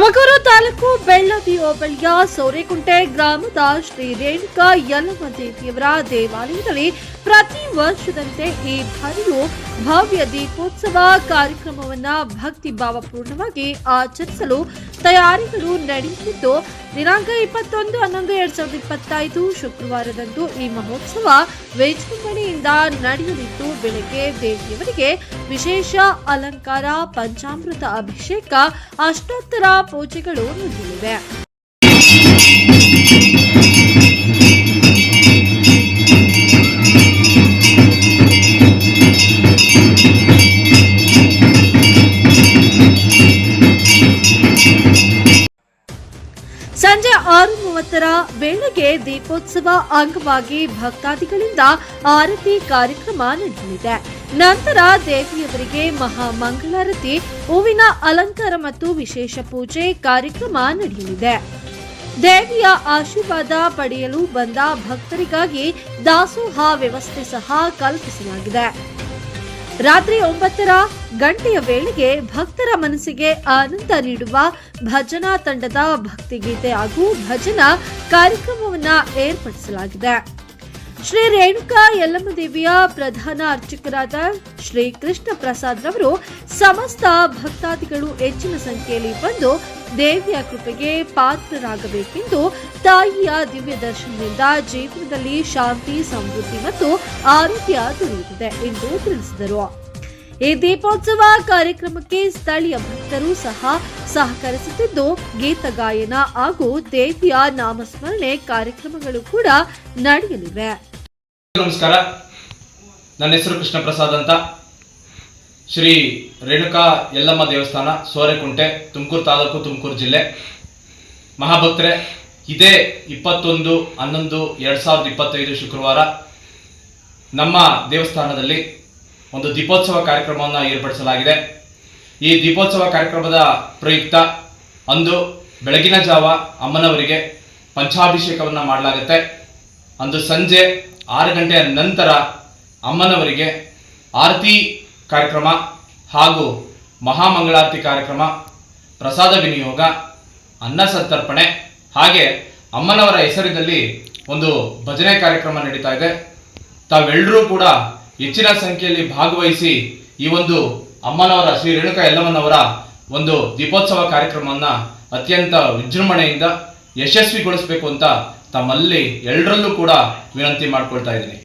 ತುಮಕೂರು ತಾಲೂಕು ಬೆಳ್ಳದಿ ಹೋಬಳಿಯ ಸೋರೆಕುಂಟೆ ಗ್ರಾಮದ ಶ್ರೀ ರೇಣುಕಾ ಯಲ್ಲಮ್ಮ ದೇವಿಯವರ ದೇವಾಲಯದಲ್ಲಿ ಪ್ರತಿ ವರ್ಷದಂತೆ ಈ ಬಾರಿಯೂ ಭವ್ಯ ದೀಪೋತ್ಸವ ಕಾರ್ಯಕ್ರಮವನ್ನ ಭಕ್ತಿ ಭಾವಪೂರ್ಣವಾಗಿ ಆಚರಿಸಲು ತಯಾರಿಗಳು ನಡೆಯುತ್ತಿದ್ದು, ದಿನಾಂಕ ಇಪ್ಪತ್ತೊಂದು ಹನ್ನೊಂದು ಎರಡ್ ಸಾವಿರದ ಇಪ್ಪತ್ತೈದು ಶುಕ್ರವಾರದಂದು ಈ ಮಹೋತ್ಸವ ವಿಜೃಂಭಣೆಯಿಂದ ನಡೆಯಲಿದ್ದು, ಬೆಳಗ್ಗೆ ದೇವಿಯವರಿಗೆ ವಿಶೇಷ ಅಲಂಕಾರ, ಪಂಚಾಮೃತ ಅಭಿಷೇಕ, ಅಷ್ಟೋತ್ತರ ಪೂಜೆಗಳು ನಡೆಯಲಿವೆ ಬೆಳಗ್ಗೆ ವೇಳೆಗೆ ದೀಪೋತ್ಸವ ಅಂಗವಾಗಿ ಭಕ್ತಾದಿಗಳಿಂದ ಆರತಿ ಕಾರ್ಯಕ್ರಮ ನಡೆಯಲಿದೆ. ನಂತರ ದೇವಿಯವರಿಗೆ ಮಹಾಮಂಗಳಾರತಿ ಹೂವಿನ ಅಲಂಕಾರ ಮತ್ತು ವಿಶೇಷ ಪೂಜೆ ಕಾರ್ಯಕ್ರಮ ನಡೆಯಲಿದೆ. ದೇವಿಯ ಆಶೀರ್ವಾದ ಪಡೆಯಲು ಬಂದ ಭಕ್ತರಿಗಾಗಿ ದಾಸೋಹ ವ್ಯವಸ್ಥೆ ಸಹ ಕಲ್ಪಿಸಲಾಗಿದೆ. ರಾತ್ರಿ ಒಂಬತ್ತರ ಗಂಟೆಯ ವೇಳೆಗೆ ಭಕ್ತರ ಮನಸ್ಸಿಗೆ ಆನಂದ ನೀಡುವ ಭಜನಾ ತಂಡದ ಭಕ್ತಿಗೀತೆ ಹಾಗೂ ಭಜನಾ ಕಾರ್ಯಕ್ರಮವನ್ನ ಏರ್ಪಡಿಸಲಾಗಿದೆ. ಶ್ರೀ ರೇಣುಕಾ ಯಲ್ಲಮ್ಮ ದೇವಿಯ ಪ್ರಧಾನ ಅರ್ಚಕರಾದ ಶ್ರೀ ಕೃಷ್ಣ ಪ್ರಸಾದ್ ರವರು ಸಮಸ್ತ ಭಕ್ತಾದಿಗಳು ಹೆಚ್ಚಿನ ಸಂಖ್ಯೆಯಲ್ಲಿ ಬಂದು ದೇವಿಯ ಕೃಪೆಗೆ ಪಾತ್ರರಾಗಬೇಕೆಂದು ತಾಯಿಯ ದಿವ್ಯ ದರ್ಶನದಿಂದ ಜೀವನದಲ್ಲಿ ಶಾಂತಿ, ಸಮೃದ್ಧಿ ಮತ್ತು ಆರೋಗ್ಯ ದೊರೆಯುತ್ತದೆ ಎಂದು ತಿಳಿಸಿದರು. ಈ ದೀಪೋತ್ಸವ ಕಾರ್ಯಕ್ರಮಕ್ಕೆ ಸ್ಥಳೀಯ ಭಕ್ತರು ಸಹ ಸಹಕರಿಸುತ್ತಿದ್ದು, ಗೀತ ಗಾಯನ ಹಾಗೂ ದೇವಿಯ ನಾಮಸ್ಮರಣೆ ಕಾರ್ಯಕ್ರಮಗಳು ಕೂಡ ನಡೆಯಲಿವೆ. ನಮಸ್ಕಾರ. ನನ್ನ ಹೆಸರು ಕೃಷ್ಣ ಪ್ರಸಾದ್ ಅಂತ. ಶ್ರೀ ರೇಣುಕಾ ಯಲ್ಲಮ್ಮ ದೇವಸ್ಥಾನ, ಸೋರೆಕುಂಟೆ, ತುಮಕೂರು ತಾಲೂಕು, ತುಮಕೂರು ಜಿಲ್ಲೆ. ಮಹಾಭಕ್ತರೆ, ಇದೇ ಇಪ್ಪತ್ತೊಂದು, ಹನ್ನೊಂದು, ಎರಡು ಸಾವಿರದ ಇಪ್ಪತ್ತೈದು ಶುಕ್ರವಾರ ನಮ್ಮ ದೇವಸ್ಥಾನದಲ್ಲಿ ಒಂದು ದೀಪೋತ್ಸವ ಕಾರ್ಯಕ್ರಮವನ್ನು ಏರ್ಪಡಿಸಲಾಗಿದೆ. ಈ ದೀಪೋತ್ಸವ ಕಾರ್ಯಕ್ರಮದ ಪ್ರಯುಕ್ತ ಅಂದು ಬೆಳಗಿನ ಜಾವ ಅಮ್ಮನವರಿಗೆ ಪಂಚಾಭಿಷೇಕವನ್ನು ಮಾಡಲಾಗುತ್ತೆ. ಅಂದು ಸಂಜೆ ಆರು ಗಂಟೆಯ ನಂತರ ಅಮ್ಮನವರಿಗೆ ಆರತಿ ಕಾರ್ಯಕ್ರಮ ಹಾಗೂ ಮಹಾಮಂಗಳಾರತಿ ಕಾರ್ಯಕ್ರಮ, ಪ್ರಸಾದ ವಿನಿಯೋಗ, ಅನ್ನ ಸಂತರ್ಪಣೆ ಹಾಗೆ ಅಮ್ಮನವರ ಹೆಸರಿನಲ್ಲಿ ಒಂದು ಭಜನೆ ಕಾರ್ಯಕ್ರಮ ನಡೀತಾ ಇದೆ. ತಾವೆಲ್ಲರೂ ಕೂಡ ಹೆಚ್ಚಿನ ಸಂಖ್ಯೆಯಲ್ಲಿ ಭಾಗವಹಿಸಿ ಈ ಒಂದು ಅಮ್ಮನವರ ಶ್ರೀ ರೇಣುಕಾ ಯಲ್ಲಮ್ಮನವರ ಒಂದು ದೀಪೋತ್ಸವ ಕಾರ್ಯಕ್ರಮವನ್ನು ಅತ್ಯಂತ ವಿಜೃಂಭಣೆಯಿಂದ ಯಶಸ್ವಿಗೊಳಿಸಬೇಕು ಅಂತ ತಮ್ಮಲ್ಲಿ ಎಲ್ಲರಲ್ಲೂ ಕೂಡ ವಿನಂತಿ ಮಾಡ್ಕೊಳ್ತಾ ಇದ್ದೀನಿ.